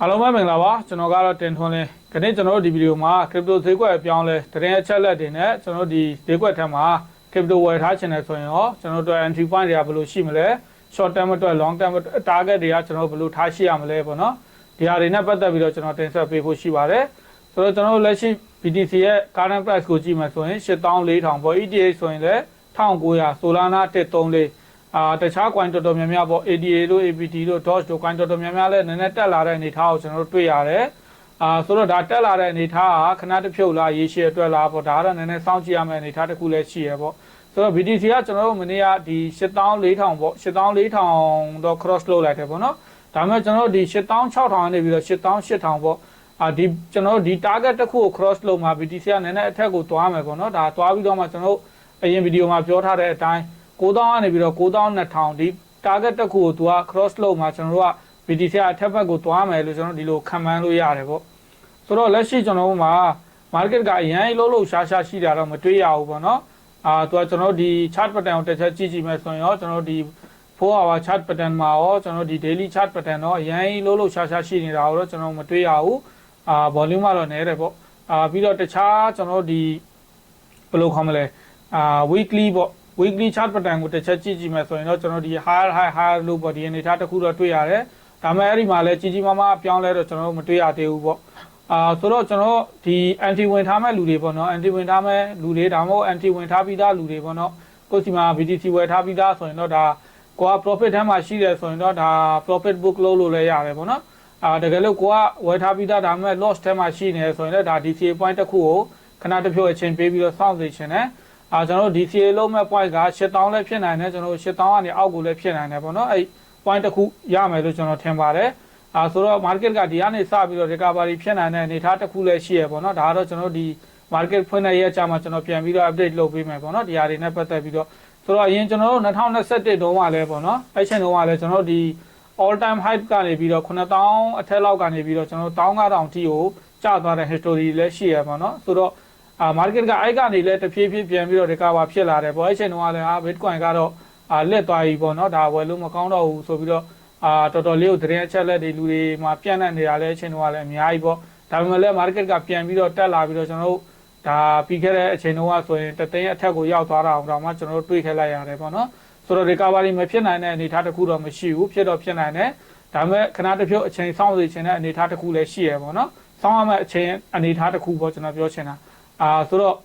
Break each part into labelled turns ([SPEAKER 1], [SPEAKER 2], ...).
[SPEAKER 1] အားလုံးပဲမင်္ဂလာပါကျွန်တော်ကတော့တင်ထွန်းလင်းဒီနေ့ကျွန်တော်တို့ဒီဗီဒီယိုမှာ crypto ဈေးကွက်အပြောင်းလဲတရင်အချက်လက်တွေနဲ့ကျွန်တော်တို့ဒီဈေးကွက်ထက်မှာ crypto ဝယ်ထားချင်တယ်ဆိုရင်ရောကျွန်တော်တို့ entry point တွေကဘယ်လိုရှိမလဲ short term အတွက် long term အတွက် target တွေကကျွန်တော်တို့ဘယ်လိုထားရှိရမလဲပေါ့နော်ဒီဟာတွေနဲ့ပတ်သက်ပြီးတော့ကျွန်တော်တင်ဆက်ပေးဖို့ရှိပါတယ်ဆိုတော့ကျွန်တော်တို့လက်ရှိ BTC ရဲ့ current price ကိုကြည့်မှဆိုရင်8400ပေါ့ ETH ဆိုရင်လည်း1900 Solana 134 အာတခြား coin တော်တော်များများပေါ့ ADA တို့ APT တို့ Doge တို့ coin တော်တော်များများလည်းနည်းနည်းတက်လာတဲ့အနေအထားကိုကျွန်တော်တို့တွေ့ရတယ်။အာဆိုတော့ဒါတက်လာတဲ့အနေအထားကခဏတစ်ဖြုတ်လားရေရှည်အတွက်လားပေါ့ဒါကတော့နည်းနည်းစောင့်ကြည့်ရမယ့်အနေအထားတစ်ခုလည်းရှိရပေါ့။ဆိုတော့ BTC ကကျွန်တော်တို့မနေ့ကဒီ8400ပေါ့8400တော့ cross လုပ်လိုက်တယ်ပေါ့နော်။ဒါပေမဲ့ကျွန်တော်တို့ဒီ8600နေပြီးတော့8800ပေါ့။အာဒီကျွန်တော်တို့ဒီ target တစ်ခုကို cross လုပ်မှာ BTC ကနည်းနည်းအထက်ကိုသွားမယ်ပေါ့နော်။ဒါသွားပြီးတော့မှကျွန်တော်တို့အရင်ဗီဒီယိုမှာပြောထားတဲ့အတိုင်း 9000ကနေပြီးတော့9200ဒီ target တစ်ခုကိုသူက cross လုပ်မှာကျွန်တော်တို့က BTC အထက်ဘက်ကိုသွားမယ်လို့ကျွန်တော်ဒီလိုခံမှန်းလို့ရတယ်ပေါ့ဆိုတော့လက်ရှိကျွန်တော်တို့မှာ market ကအရင်လုံးလုံးရှားရှားရှိတာတော့မတွေ့ရဘူးပေါ့နော်အာသူကကျွန်တော်တို့ဒီ chart pattern ကိုတစ်ချက်ကြည့်ကြည့်မယ်ဆိုရင်ရောကျွန်တော်တို့ဒီ4 hour chart pattern မှာရောကျွန်တော်တို့ဒီ daily chart pattern တော့အရင်လုံးလုံးရှားရှားရှိနေတာကိုတော့ကျွန်တော်မတွေ့ရဘူးအာ volume ကတော့နည်းတယ်ပေါ့အာပြီးတော့တခြားကျွန်တော်တို့ဒီဘယ်လိုခေါ်မလဲအာ weekly ပေါ့ weekly chart pattern ကိုတစ်ချက်ကြည့်ကြည့်မယ်ဆိုရင်တော့ကျွန်တော်ဒီ higher high higher low ပေါ့ဒီအနေထားတစ်ခုတော့တွေ့ရတယ်ဒါပေမဲ့အဲ့ဒီမှာလည်းကြီးကြီးမားမားအပြောင်းလဲတော့ကျွန်တော်တို့မတွေ့ရသေးဘူးပေါ့အာဆိုတော့ကျွန်တော်ဒီ anti ဝင်ထားမဲ့လူတွေပေါ့နော် anti ဝင်ထားမဲ့လူတွေဒါမှမဟုတ် anti ဝင်ထားပြီးသားလူတွေပေါ့နော်ကိုယ်စီမှာ BTC ဝယ်ထားပြီးသားဆိုရင်တော့ဒါကိုက profit ထဲမှာရှိတယ်ဆိုရင်တော့ဒါ profit book လုပ်လို့လည်းရတယ်ပေါ့နော်အာတကယ်လို့ကိုကဝယ်ထားပြီးသားဒါပေမဲ့ loss ထဲမှာရှိနေတယ်ဆိုရင်လည်းဒါ DCA point တစ်ခုကိုခဏတစ်ဖြုတ်အချိန်ပေးပြီးတော့စောင့်စီခြင်းနဲ့ အာကျွန်တော်တို့ DCA လုံးမဲ့ point က8000လည်းဖြစ်နိုင်တယ်ကျွန်တော်တို့8000ကနေအောက်ကိုလည်းဖြစ်နိုင်တယ်ပေါ့နော်အဲ့ point တစ်ခုရမယ်လို့ကျွန်တော်ထင်ပါတယ်အာဆိုတော့ market ကဒီကနေစပြီးတော့ recovery ဖြစ်နိုင်တဲ့အနေအထားတစ်ခုလည်းရှိရပေါ့နော်ဒါကတော့ကျွန်တော်တို့ဒီ market ဖွင့်တဲ့ရက်ကြမှာကျွန်တော်ပြန်ပြီးတော့ update လုပ်ပေးမယ်ပေါ့နော်ဒီဟာတွေနဲ့ပတ်သက်ပြီးတော့ဆိုတော့အရင်ကျွန်တော်တို့2021တုန်းကလည်းပေါ့နော်အဲ့ချိန်တုန်းကလည်းကျွန်တော်တို့ဒီ all time high ကနေပြီးတော့9000အထက်လောက်ကနေပြီးတော့ကျွန်တော်တို့15000အထိကိုကျသွားတဲ့ history လည်းရှိရပါတော့ဆိုတော့ အာ market ကအဲ့ကနေလည်းတဖြည်းဖြည်းပြန်ပြီးတော့ recover ဖြစ်လာတယ်ပေါ့အဲ့ချိန်တုန်းကလည်းအာ bitcoin ကတော့အာလက်သွားပြီပေါ့နော်ဒါဝယ်လို့မကောင်းတော့ဘူးဆိုပြီးတော့အာတော်တော်လေးကိုသတင်းအချက်လက်တွေလူတွေမှာပြန့်နှံ့နေတာလည်းအချိန်တုန်းကလည်းအများကြီးပေါ့ဒါပေမဲ့လည်း market ကပြန်ပြီးတော့တက်လာပြီးတော့ကျွန်တော်တို့ဒါပြီးခဲ့တဲ့အချိန်တုန်းကဆိုရင်တသိန်းအထက်ကိုရောက်သွားတာအောင်တော့မှကျွန်တော်တို့တွေးခဲ့လိုက်ရတယ်ပေါ့နော်ဆိုတော့ recovery မဖြစ်နိုင်တဲ့အနေအထားတစ်ခုတော့မရှိဘူးဖြစ်တော့ဖြစ်နိုင်တယ်ဒါပေမဲ့ခဏတစ်ဖြုတ်အချိန်စောင့်စီခြင်းတဲ့အနေအထားတစ်ခုလည်းရှိရပေါ့နော်စောင့်ရမယ့်အချိန်အနေအထားတစ်ခုပေါ့ကျွန်တော်ပြောချင်တာ အာဆိုတော့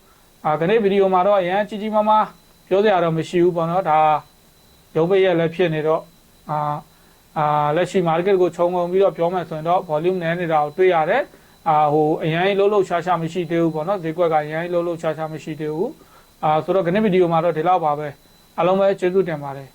[SPEAKER 1] အာဒီနေ့ဗီဒီယိုမှာတော့အရင်ကြီးကြီးမားမားပြောစရာတော့မရှိဘူးပေါ့နော်ဒါရုပ်ပိတ်ရက်လည်းဖြစ်နေတော့အာအာလက်ရှိ market ကိုခြုံငုံပြီးတော့ပြောမယ်ဆိုရင်တော့ volume နည်းနေတာကိုတွေ့ရတယ်အာဟိုအရင်လှုပ်လှုပ်ရှားရှားမရှိသေးဘူးပေါ့နော်ဈေးကွက်ကအရင်လှုပ်လှုပ်ရှားရှားမရှိသေးဘူးအာဆိုတော့ဒီနေ့ဗီဒီယိုမှာတော့ဒီလောက်ပါပဲအားလုံးပဲကျေးဇူးတင်ပါတယ်